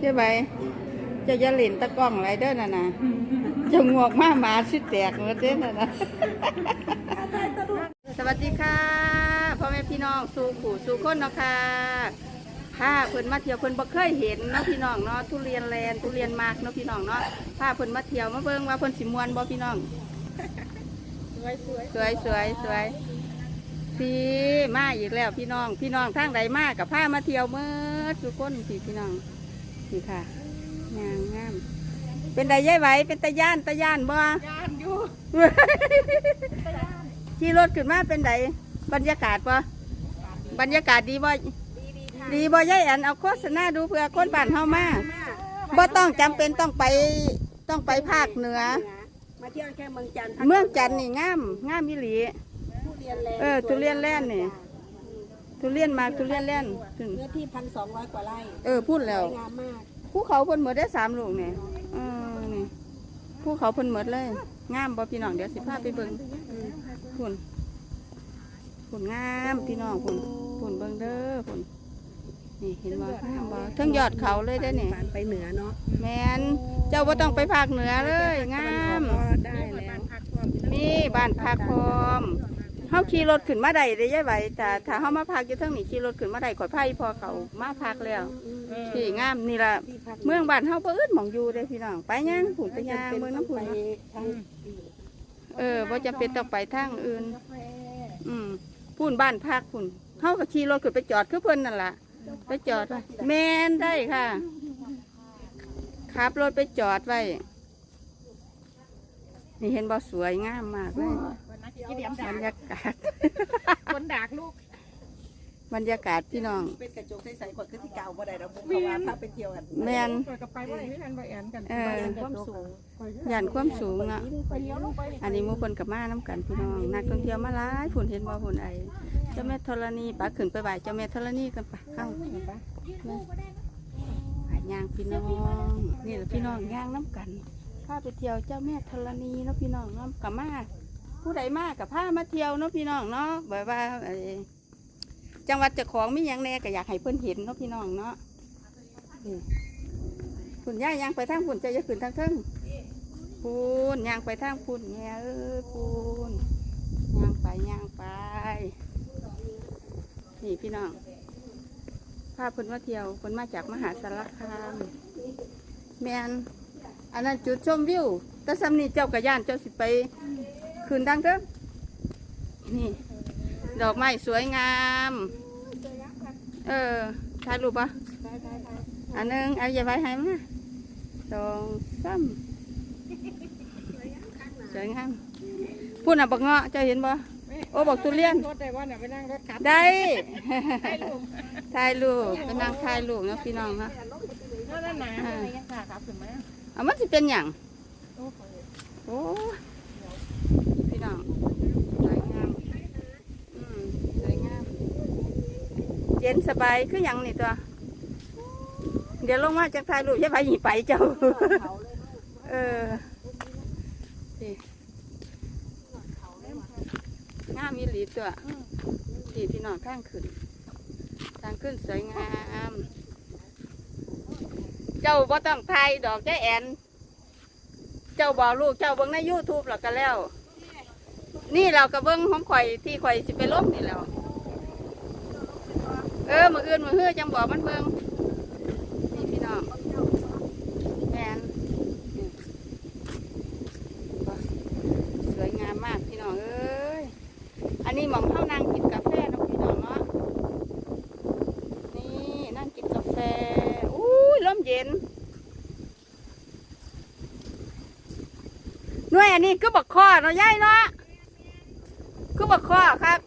เจ้าใบเจะอยาหลินตะกล้องไรเด้อน่ะนะเจะงวกมาหมาสิแตกหมดเด้อน่ะนะสวัสดีค่ะพ่อแม่พี่น้องสู่ขู่สู่คนเนาะค่ะพาเพิ่นมาเที่ยวเพิ่นบ่เคยเห็นเนาะพี่น้องเนาะทุเรียนแลนทุเรียนมากเนาะพี่น้องเนาะพาเพิ่นมาเที่ยวมาเบิ่งว่าเพิ่นสิม่วนบ่พี่น้องสวยสวยสวยสวยสวยพี่มาอีกแล้วพี่น้อง พี่น้องทางใดมากับพามาเที่ยวเมื่อทุกคนพี่พี่น้อง นี่ค่ะงามงาม เป็นไดย่ายไหวเป็นตะย่านตะย่านบ่ยานอยู่ขี่รถขึ้นมาเป็นไดบรรยากาศบ่บรรยากาศดีบ่ดีดีค่ะดีบ่ย่ายอันเอาโฆษณาดูเพื่อคนบ้านเฮามาบ่ต้องจำเป็นต้องไปต้องไปภาคเหนือ มาเที่ยวแค่เมืองจันทร์เมืองจันทน์นี่งามงามมิหลีทุเรียนแลนด์เออทุเรียนแล่นนี่ ทุเรียนมากทุเรียนแล่นถึงเนื้อที่พันสองร้อยกว่าไร่เออพูดสแล้ววยงามมากภูเขาเพิ่นหมดได้สามลูกนี่เออนี่ภูเขาเพิ่นหมดเลยงามบ่พี่น้องเดี๋ยวสิพาไปเบิ่งพุ่นพุ่นงามพี่น้องพุ่นพุ่นเบิ่งเด้อพุ่นนี่เห็นบ่งามบ่เทั้งยอดเขาเลยเด้อนี่ผ่านไปเหนือเนาะแมนเจ้าบ่ต้องไปภาคเหนือเลย งามก็ได้แล้วมีบ้านพักพร้อม เฮาขี่รถขึ้นมาได้เด้ยายไหวแต่ถ้าเฮามาพักอยู่เทางนี้ขี่รถขึ้นมาได้ข่อยพาอีพอเขามาพักแล้วที่งามนี่ล่ะที่พักเมืองบ้านเฮาบ่อึดหมองอยู่เด้พี่น้องไปยังผุนไปยางเมืองน้ำผุนไปทางเออบ่จำเป็นต้องไปทางอื่น อืมพุ่นบ้านพักพุ่นเฮาก็ขี่รถขึ้นไปจอดคือเพิ่นนั่นล่ะไปจอดไว้แม่นได้ค่ะขับรถไปจอดไว้นี่เห็นบ่สวยงามมากเลย บรรยากาศ คนดากลูก บรรยากาศพี่น้อง เป็นกระจกใสๆคนคือที่เก่าบ่ได้เราบุกเขาว่าพาไปเที่ยวกันแม่นปล่อยกับไปว่าให้ทันไปแอนกันเออความสูงย่านความสูงอะ ไปเลี้ยวลงไปอันนี้หมูคนกับมาน้ำกันพี่น้อง นักท่องเที่ยวมาหลายฝุ่นเห็นบ่ฝุ่นไอเจ้าแม่ธรณีปะขึ้นไปบ่ายเจ้าแม่ธรณีกันปะเข้าหายางพี่น้องนี่แหละพี่น้องย่างน้ำกันพาไปเที่ยวเจ้าแม่ธรณีเนาะพี่น้องเนาะกับมา ผู้ใดมากกับพามาเที่ยวเนาะพี่น้องเนาะแบบว่าจังหวัดเจ้าของมีอย่างแน่ก็อยากให้เพิ่อนเห็นเนาะพี่น้องเนาะนี่ฝุ่นย่างยางไปทางฝุ่นเจะจะขึ้นทางเทิงพูนย่างไปทางพูนแง่เอ้ยพูนย่างไปย่างไป นี่พี่น้องพาพิ่นมาเที่ยวเพิ่นมาจากมหาสารคามแมนอันนั้นจุดชมวิวแต่ซ้ำนี่เจ้ากระย่านเจ้าสิไป คืนดังเด้อนี่ ดอกไม้สวยงาม เออถ่ายรูปปะอันหนึงเอาอย่าไว้ให้มาสองสามสวยงามพูดน่ะบักเงาะเจะเห็นบ่โอ้บอกทุเรียนรถได้ว่าน่ะไปนั่งรถขับได้ให้ลูกถ่ายรูปเป็นนางถ่ายรูปเนาะพี่น้องเนาะนั่นน่ะอะไรยังขาขับถึงไหมเอามันสิเป็นหยังโอ้โห โอ้พี่น้องสวยงามอืมสวยงาม เย็นสบายคือหยังนี่ตัว เดี๋ยวลงมาจากถ่ายรูปอย่าไปหนีไปเจ้า เออนี่งามมีหลีตัวที่พี่น้องทางขึ้นทางขึ้นสวยงาม เจ้าบ่ต้องถ่ายดอกแจ้แอนเจ้าบอกลูกเจ้าเบิ่งใน YouTube แล้วก็แล้ว นี่เราก็เบิ่งของข่อยที่ข่อยสิไปลงนี่แหล้ว เออมืออื่นมือเฮือจังบอกมันเบิ่งนี่พี่น้องแมนสวยงามมากพี่น้องเอ้ยอันนี้หม่อมเข้านั่งกินกาแฟนะพี่น้องเนาะนี่นั่งกินกาแฟอู้ยลมเย็นหน่วยอันนี้คือบักคอเนาะยายเนาะคือบักคอครับ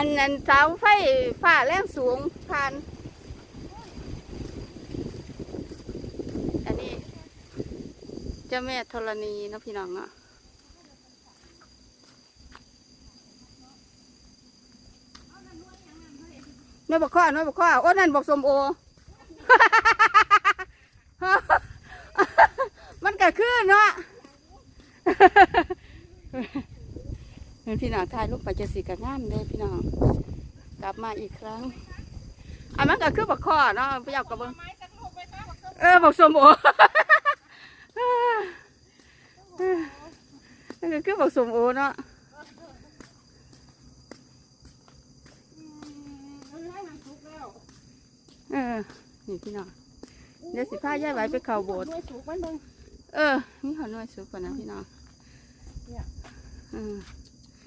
อันนั้นเสาไฟฟ้าแรงสูงผ่าน อันนี้เจ้าแม่ธรณีนาะพี่น้องเนาะน่วยบอกคอน่วยบอกคอโอ้นั่นบอกสมโอ มันก็คือเนาะ เห็นพี่น้องถ่ายรูปไปจะสีกับงามเลยพี่น้องกลับมาอีกครั้งอันมันก็คือบักข้อเนาะพี่เอากระเบื้งไม้สักลูกไปค่ะบักสมเออบักสมโอนั่นก็คือบักสมโอเนาะเออนี่พี่น้องเดี๋ยวสิพาย่ายไหวไปเข้าโบสถ์ด้วยสุกมันเบิ่งเออนี่ขอหน่วยสุกก่อนนะพี่น้องเออ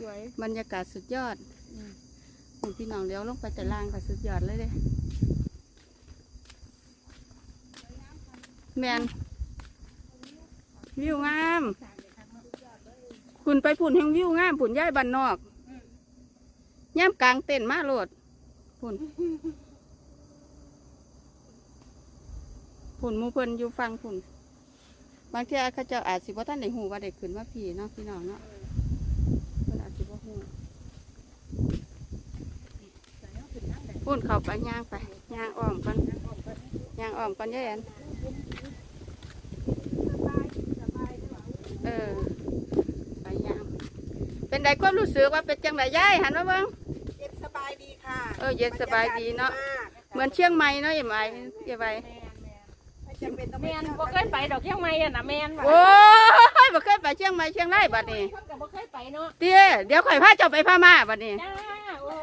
วยบรรยากาศสุดยอดอืมนี่พี่น้องเลี้ยวลงไปแต่ล่างก็สุดยอดเลยเด้แมนวิวงาม คุณไปผุ่นแห่งวิวงามผุ่นย่ายบันนอกย่มกลางเต้นมาโลดผุ่นผุ่นหมูเพิ่นอยู่ฟังผุ่นบางทีเขาเจ้าอาจสิบ่ท่านได้หูว่าได้ขึ้นมาพี่เนาะพี่น้องเนาะเพิ่นอาจสิบ่หู พุ่นเข้าไปย่างไปย่างอ้อมกันย่างอ้อมกันเยอะแยะเออไปย่าง เป็นไดความรู้สึกว่าเป็นจังไดย่ายหันมาเบิ่งเย็นสบายดีค่ะเออเย็นสบายดีเนาะบรรยกศเหมือนเชียงใหม่เนาะอย่าไหมอย่าไปไม่จำเป็นต้องแมไปนเที่ยวบ่เคยไปดอกเชียงใหม่อะนะแมนว่ะโอ้ยบ่เคยไปเชียงใหม่เชียงรายบัดนี้คนก็บ่เคยไปเนาะเตี้ยเดี๋ยวข่อยพาเจ้าไปพม่าบัดนี้ จ้าโอ้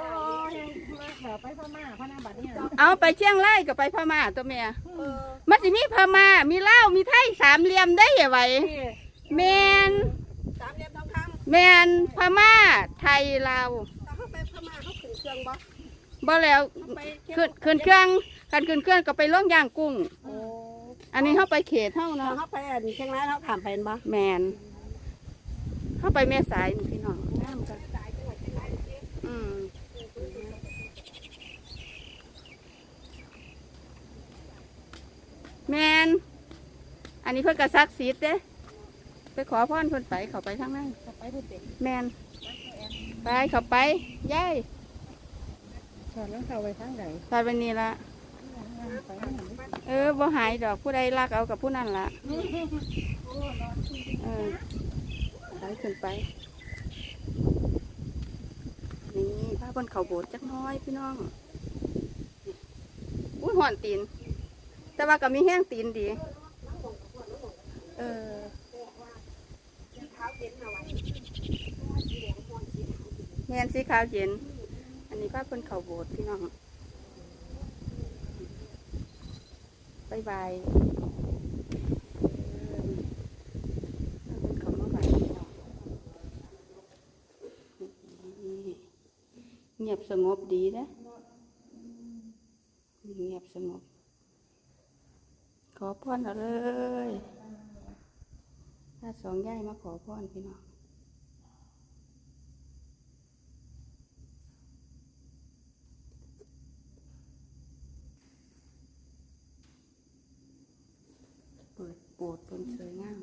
ยมาเดี๋ยวไป พม่าพระนาบัดเนี่ยเอาไปเชียงรายก็ไปพม่าตัวเมียเออมันสิมีพม่ามีลาวมีไทยสามเหลี่ยมได้อย่าไหวพี่แมนสามเหลี่ยมทองคแมนพม่าไทยลาวำถ้าเขาไปพม่าเขาขึ้นเครื่องบ่บ่แล้วเขาไปเที่ยวขึ้นขึ้นเครื่องกันขึ้นเครื่องก็ไปล่องย่างกุ้งโอ้อันนี้เข้าไปเขตเท่าถ้าเนาะเขาไปอันเชียงรายเขาถามไปเห็นบ่แมนเข้าไปแม่สายนี่พี่น้องน้ำกันอืมแมนอั นนี้เพิ่นกระซักซีดเด้ไปขอพรเพิ่นไปเขาไปทางนั้นจะไปพูดเด็กแมนไปเขาไปย่ายถอดรองเท้าไว้ทางไหนตอนวันนี้ละไปทางไหนเออบ่หายดอกผู้ใดรักเอากับผู้นั้นละเออไปขึ้นไป นี่พาบนเขาโบสถ์จักหน้อยพี่น้องอุ้ยห่อนตีน แต่ว่าก็มีแห้งตีนดี เออเท้าเย็นเอาไว้แมนสีขาวเย็น อันนี้พาบนเขาโบสถ์พี่น้องบายบายเออพาเพิ่นเขามาไหว้พี่น้องนี่เงียบสงบดีนะเงียบสงบ ขอพรเอาเลย ถ้าสองย่ายมาขอพรพี่น้องเปิดโบสถ์เป็นสวยงาม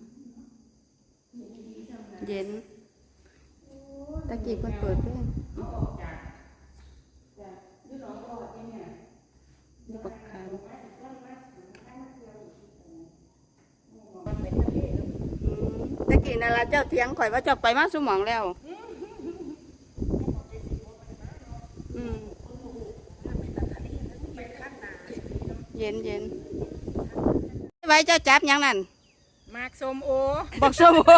เย็น ตะกี้คนเปิดเพื่อนปักคามอืม ตะกี้นั่นละเจ้าเถียงข่อยว่าเจ้าไปมาสมองแล้ว อืมเย็นเย็นไว้เจ้าจับหยังนั่นมากส้มโอบักส้มโอ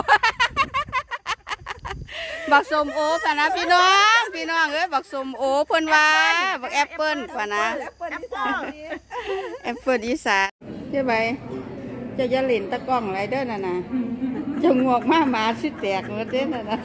บักส้มโอพะนะพี่น้อง พี่น้องเอ้ยบักส้มโอเพิ่นว่าบักแอปเปิ้ลพะนะแล้วเปิดที่สามนี่แอปเปิ้ลอีสานใช่ไหมเจะจะเล่นตะกล้องไรเด้อน่ะนะเจะงวกมาหมาสิแตกหมดเด้อน่ะนะ